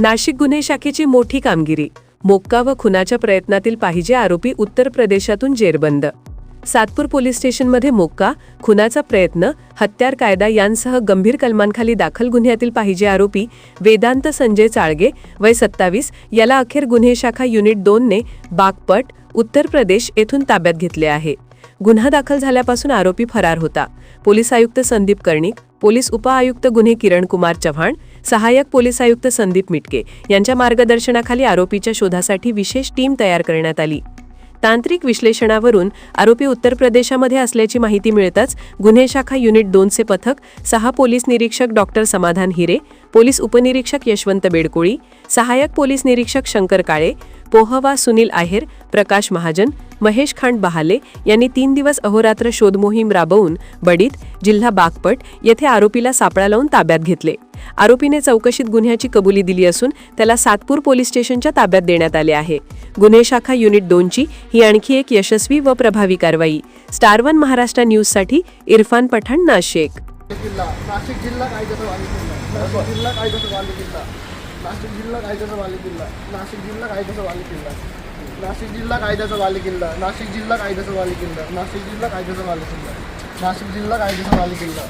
नाशिक गुन्हे शाखेची मोठी कामगिरी. मोक्का व खुनाच्या प्रयत्नातील पाहिजे आरोपी उत्तर प्रदेशातून जेरबंद. सातपूर पोलीस स्टेशनमध्ये मोक्का खुनाचा प्रयत्न हत्यार कायदा यांसह गंभीर कलमांखाली दाखल गुन्ह्यातील पाहिजे आरोपी वेदांत संजय चाळगे वय सत्तावीस याला अखेर गुन्हे शाखा युनिट दोनने बागपट उत्तर प्रदेश येथून ताब्यात घेतले आहे. गुन्हा दाखल झाल्यापासून आरोपी फरार होता. पोलीस आयुक्त संदीप कर्णिक पोलीस उपआयुक्त गुन्हे किरण कुमार चव्हाण सहाय्यक पोलीस आयुक्त संदीप मिटके यांच्या मार्गदर्शनाखाली आरोपीच्या शोधासाठी विशेष टीम तयार करण्यात आली. तांत्रिक विश्लेषणावरून आरोपी उत्तर प्रदेशामध्ये असल्याची माहिती मिळताच गुन्हे शाखा युनिट दोनचे पथक सहा पोलीस निरीक्षक डॉक्टर समाधान हिरे पोलीस उपनिरीक्षक यशवंत बेडकोळी सहाय्यक पोलीस निरीक्षक शंकर काळे पोहवा सुनील आहेर प्रकाश महाजन महेश खांड बहाले यांनी तीन दिवस अहोरात्र शोधमोहीम राबवून बडीत जिल्हा बागपट येथे आरोपीला सापळा लावून ताब्यात घेतले. आरोपीने चौकशीत गुन्ह्याची कबुली दिली असून त्याला सातपूर पोलीस स्टेशनच्या ताब्यात देण्यात आले आहे. गुन्हे शाखा युनिट दोनची ही आणखी एक यशस्वी व प्रभावी कारवाई. स्टार वन महाराष्ट्र न्यूजसाठी इरफान पठाण नाशिक. नाशिक जिल्हा कायद्याचा वाली किल्ला नाशिक जिल्हा कायद्याचा वाली किल्ला नाशिक जिल्हा कायद्याचा वाली किल्ला नाशिक जिल्हा कायद्याचा वाली किल्ला नाशिक जिल्हा कायद्याचा वाली किल्ला नाशिक जिल्हा कायद्याचा वाली किल्ला नाशिक जिल्हा कायद्याचा वाली जिल्हा?